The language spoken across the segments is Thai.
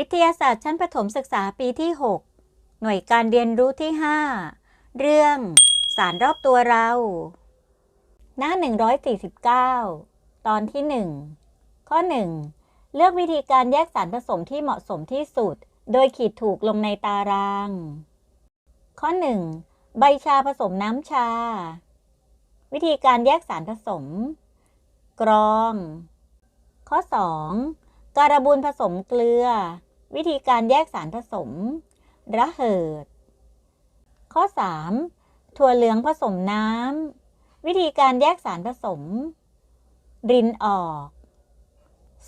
วิทยาศาสตร์ชั้นประถมศึกษาปีที่ 6 หน่วยการเรียนรู้ที่ 5 เรื่องสารรอบตัวเรา หน้า 149 ตอนที่ 1 ข้อ 1 เลือกวิธีการแยกสารผสมที่เหมาะสมที่สุด โดยขีดถูกลงในตาราง ข้อ 1 ใบชาผสมน้ำชา วิธีการแยกสารผสม กรอง ข้อ 2การบูนผสมเกลือ วิธีการแยกสารผสม ระเหิด ข้อ 3 ถั่วเหลืองผสมน้ำ วิธีการแยกสารผสม รินออก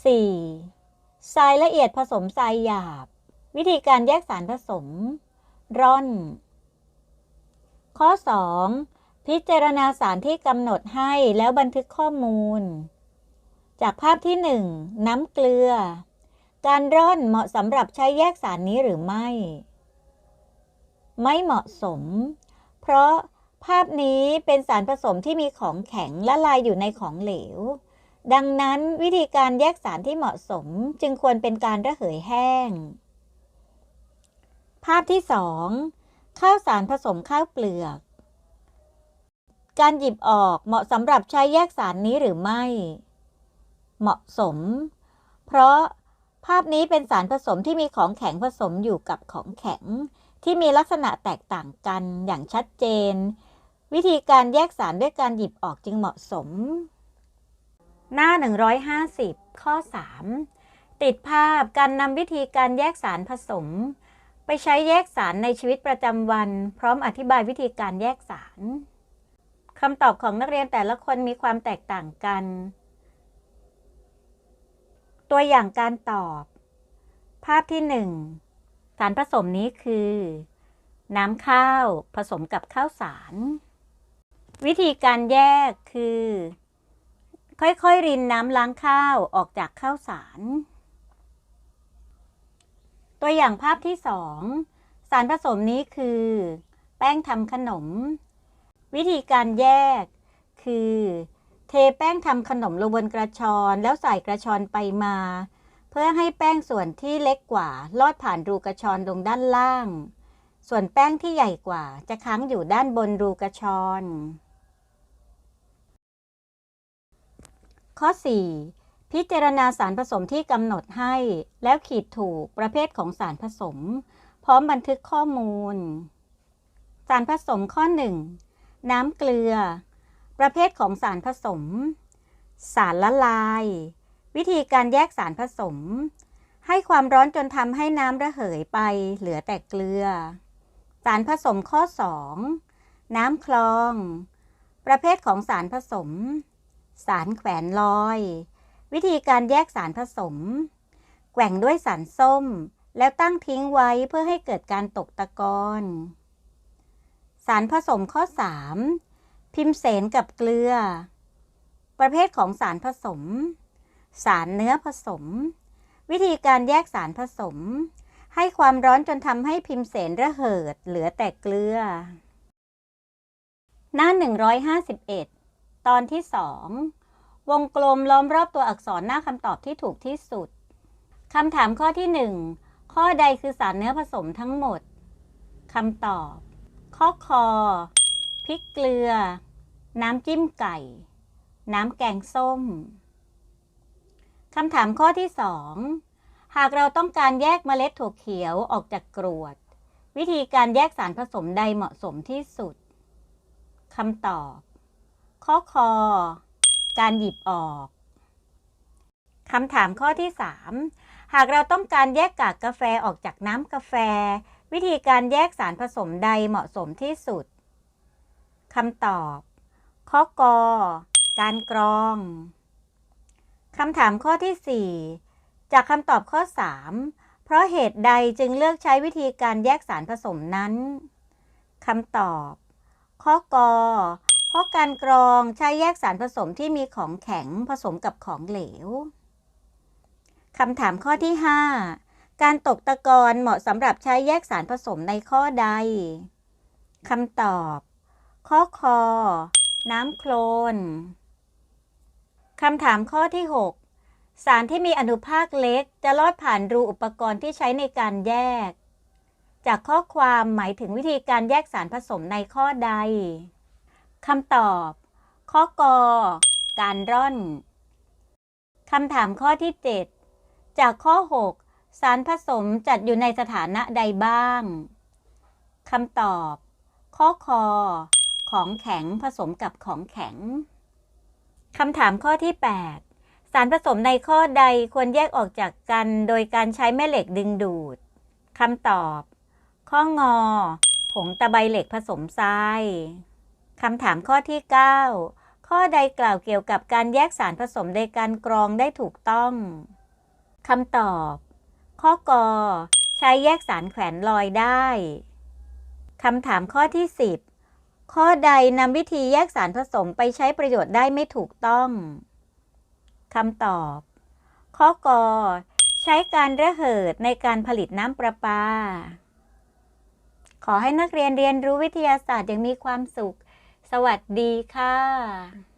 4. ทรายละเอียดผสมทรายหยาบ วิธีการแยกสารผสม ร่อน ข้อ 2 พิจารณาสารที่กำหนดให้แล้วบันทึกข้อมูล จากภาพที่ 1 น้ำเกลือ การร่อนเหมาะสำหรับใช้แยกสารนี้หรือไม่ ไม่เหมาะสม เพราะภาพนี้เป็นสารผสมที่มีของแข็งละลายอยู่ในของเหลว ดังนั้นวิธีการแยกสารที่เหมาะสมจึงควรเป็นการระเหยแห้ง ภาพที่ 2 ข้าวสารผสมข้าวเปลือก การหยิบออกเหมาะสำหรับใช้แยกสารนี้หรือไม่ เหมาะสม เพราะ ภาพนี้เป็นสารผสมที่มีของแข็งผสมอยู่กับของแข็ง ที่มีลักษณะแตกต่างกันอย่างชัดเจน วิธีการแยกสารด้วยการหยิบออกจึงเหมาะสม หน้า 150 ข้อ 3 ติดภาพการนำวิธีการแยกสารผสม ไปใช้แยกสารในชีวิตประจำวัน พร้อมอธิบายวิธีการแยกสารคำตอบของนักเรียนแต่ละคนมีความแตกต่างกัน ตัวอย่างการตอบ ภาพที่ 1 สารผสมนี้คือ น้ำข้าวผสมกับข้าวสาร วิธีการแยกคือ ค่อยๆ รินน้ำล้างข้าวออกจากข้าวสาร ตัวอย่างภาพที่ 2 สารผสมนี้คือ แป้งทำขนม วิธีการแยกคือ เทแป้งทำขนมลงบนกระชอนแล้วใส่กระชอนไปมา เพื่อให้แป้งส่วนที่เล็กกว่า ลอดผ่านรูกระชอนลงด้านล่าง ส่วนแป้งที่ใหญ่กว่า จะค้างอยู่ด้านบนรูกระชอน ข้อ 4 พิจารณาสารผสมที่กำหนดให้ แล้วขีดถูกประเภทของสารผสม พร้อมบันทึกข้อมูล สารผสมข้อ 1 น้ำเกลือ ประเภทของสารผสม สารละลาย วิธีการแยกสารผสม ให้ความร้อนจนทำให้น้ำระเหยไปเหลือแต่เกลือ สารผสมข้อ 2 น้ำคลอง ประเภทของสารผสม สารแขวนลอย วิธีการแยกสารผสม แกว่งด้วยสารส้ม แล้วตั้งทิ้งไว้เพื่อให้เกิดการตกตะกอนสารผสมข้อ 3 พิมเสนกับเกลือ ประเภทของสารผสม สารเนื้อผสม วิธีการแยกสารผสม ให้ความร้อนจนทำให้พิมเสนระเหิด เหลือแต่เกลือ หน้า 151 ตอนที่ 2 วงกลมล้อมรอบตัวอักษรหน้าคำตอบที่ถูกที่สุดคำถามข้อที่ 1 ข้อใดคือสารเนื้อผสมทั้งหมดคำตอบ ข้อคอ พริกเกลือ น้ำจิ้มไก่ น้ำแกงส้มคำถามข้อที่ 2 หากเราต้องการแยกเมล็ดถั่วเขียวออกจากกรวด วิธีการแยกสารผสมใดเหมาะสมที่สุดคำตอบ ข้อคอ การหยิบออกคำถามข้อที่ 3 หากเราต้องการแยกกากกาแฟออกจากน้ำกาแฟ วิธีการแยกสารผสมใดเหมาะสมที่สุด คำตอบ ข้อกอการกรองคำถามข้อที่ 4 จากคำตอบข้อ 3 เพราะเหตุใดจึงเลือกใช้วิธีการแยกสารผสมนั้นคำตอบ ข้อกอเพราะการกรองใช้แยกสารผสมที่มีของแข็งผสมกับของเหลวคำถามข้อที่ 5 การตกตะกอนเหมาะสำหรับใช้แยกสารผสมในข้อใดคำตอบ ข้อคอ น้ำโคลนคำถามข้อที่ 6 สารที่มีอนุภาคเล็กจะลอดผ่านรูอุปกรณ์ที่ใช้ในการแยก จากข้อความหมายถึงวิธีการแยกสารผสมในข้อใดคำตอบ ข้อกอ การร่อนคำถามข้อที่ 7 จากข้อ 6 สารผสมจัดอยู่ในสถานะใดบ้างคำตอบ ข้อคอ ของแข็งผสมกับของแข็งคำถามข้อที่ 8 สารผสมในข้อใดควรแยกออกจากกันโดยการใช้แม่เหล็กดึงดูดคำตอบ ข้องอ ผงตะไบเหล็กผสมทรายคำถามข้อที่ 9 ข้อใดกล่าวเกี่ยวกับการแยกสารผสมโดยการกรองได้ถูกต้องคำตอบ ข้อกอ ใช้แยกสารแขวนลอยได้คำถามข้อที่ 10 ข้อใดนำวิธีแยกสารผสมไปใช้ประโยชน์ได้ไม่ถูกต้องคำตอบ ข้อกอใช้การระเหิดในการผลิตน้ำประปา ขอให้นักเรียนเรียนรู้วิทยาศาสตร์อย่างมีความสุข สวัสดีค่ะ